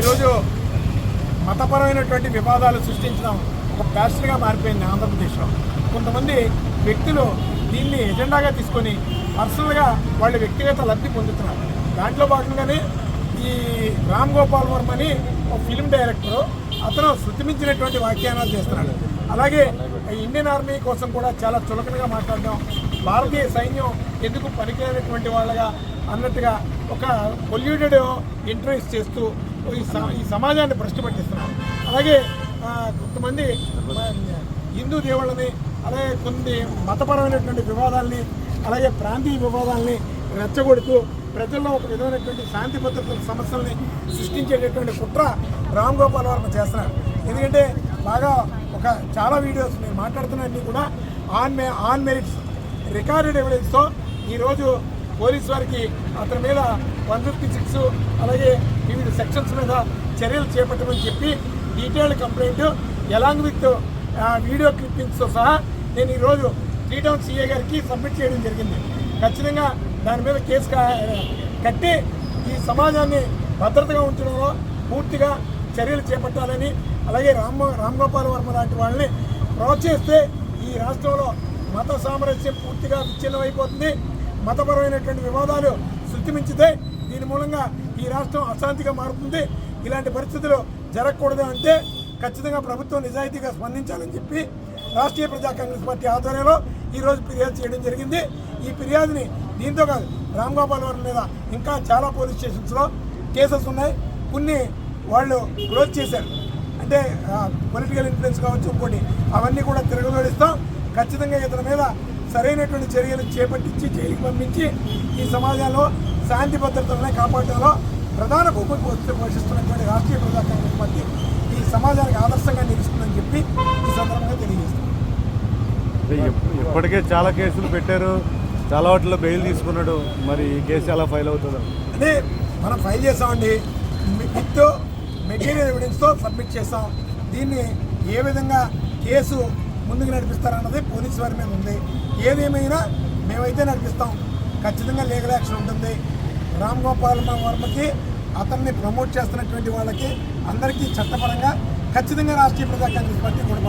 ఈరోజు మతపరమైనటువంటి వివాదాలు సృష్టించడం ఒక ప్యాషన్గా మారిపోయింది ఆంధ్రప్రదేశ్లో. కొంతమంది వ్యక్తులు దీన్ని ఎజెండాగా తీసుకొని పర్సనల్గా వాళ్ళ వ్యక్తిగత లబ్ధి పొందుతున్నారు. దాంట్లో భాగంగానే ఈ రామ్ గోపాల్ వర్మ అని ఒక ఫిల్మ్ డైరెక్టర్ అతను శృతిమించినటువంటి వ్యాఖ్యానాలు చేస్తున్నాడు. అలాగే ఇండియన్ ఆర్మీ కోసం కూడా చాలా చులకనగా మాట్లాడడం భారతీయ సైన్యం ఎందుకు పనికిరైనటువంటి వాళ్ళగా అన్నట్టుగా ఒక పొల్యూటెడ్ ఇంట్రెస్ట్ చేస్తూ ఈ స- ఈ సమాజాన్ని భ్రష్టు పట్టిస్తున్నారు. అలాగే కొంతమంది హిందూ దేవుళ్ళని అలాగే కొన్ని మతపరమైనటువంటి వివాదాలని అలాగే ప్రాంతీయ వివాదాలని రెచ్చగొడుతూ ప్రజల్లో ఒక విధమైనటువంటి శాంతి భద్రతల సమస్యల్ని సృష్టించేటటువంటి కుట్ర రామ్ గోపాల్ వర్మ చేస్తున్నారు. ఎందుకంటే బాగా ఒక చాలా వీడియోస్ నేను మాట్లాడుతున్నవన్నీ కూడా on may on merits. Recorded ఎవిడెన్స్తో ఈరోజు పోలీస్ వారికి అతని మీద వన్ ఫిఫ్టీ సిక్స్ అలాగే కొన్ని సెక్షన్స్ మీద చర్యలు చేపట్టమని చెప్పి detailed complaint along with video క్లిప్పింగ్స్తో సహా నేను ఈరోజు త్రీ సీఏ గారికి సబ్మిట్ చేయడం జరిగింది. ఖచ్చితంగా దాని మీద కేసు కట్టి ఈ సమాజాన్ని భద్రతగా ఉంచడంలో పూర్తిగా చర్యలు చేపట్టాలని అలాగే రామ్ రామ్ గోపాల్ వర్మ లాంటి వాళ్ళని ప్రోత్సహిస్తే ఈ రాష్ట్రంలో మత సామరస్యం పూర్తిగా విచ్ఛిన్నమైపోతుంది. మతపరమైనటువంటి వివాదాలు సృష్టిమించితే దీని మూలంగా ఈ రాష్ట్రం అశాంతిగా మారుతుంది. ఇలాంటి పరిస్థితులు జరగకూడదు అంటే ఖచ్చితంగా ప్రభుత్వం నిజాయితీగా స్పందించాలని చెప్పి రాష్ట్రీయ ప్రజా కాంగ్రెస్ పార్టీ ఆధ్వర్యంలో ఈరోజు ఫిర్యాదు చేయడం జరిగింది. ఈ ఫిర్యాదుని దీంతో కాదు రామ్ గోపాల్ వర్మ మీద ఇంకా చాలా పోలీస్ స్టేషన్స్లో కేసెస్ ఉన్నాయి. కొన్ని వాళ్ళు క్లోజ్ చేశారు. అంటే పొలిటికల్ ఇన్ఫ్లుయెన్స్ కావచ్చు ఇంకోటి అవన్నీ కూడా తిరగదోడిస్తాం. ఖచ్చితంగా ఇతని మీద సరైనటువంటి చర్యలు చేపట్టించి జైలుకి పంపించి ఈ సమాజంలో శాంతి భద్రతలను కాపాడడంలో ప్రధాన భూమిక పోషి- పోషిస్తున్నటువంటి రాష్ట్రీయ ప్రజా కాంగ్రెస్ పార్టీ ఈ సమాజానికి ఆదర్శంగా నిలుస్తుందని చెప్పి ఈ సందర్భంగా తెలియజేస్తాం అంటే ఇప్- ఇప్పటికే చాలా కేసులు పెట్టారు చాలా వాటిలో బెయిల్ తీసుకున్నాడు మరి ఈ కేసు ఎలా ఫైల్ అవుతుందో? అంటే మనం ఫైల్ చేసామండి విత్ మెటీరియల్ ఎవిడెన్స్తో సబ్మిట్ చేసాం. దీన్ని ఏ విధంగా కేసు ముందుకు నడిపిస్తారన్నది పోలీసు వారి మీద ఉంది. ఏదేమైనా మేమైతే నడిపిస్తాం. ఖచ్చితంగా లీగల్ యాక్షన్ ఉంటుంది. రామ్ గోపాల్ వర్మకి అతన్ని ప్రమోట్ చేస్తున్నటువంటి వాళ్ళకి అందరికీ చట్టపరంగా ఖచ్చితంగా రాష్ట్రీయ ప్రజా కాంగ్రెస్ పార్టీ కూడా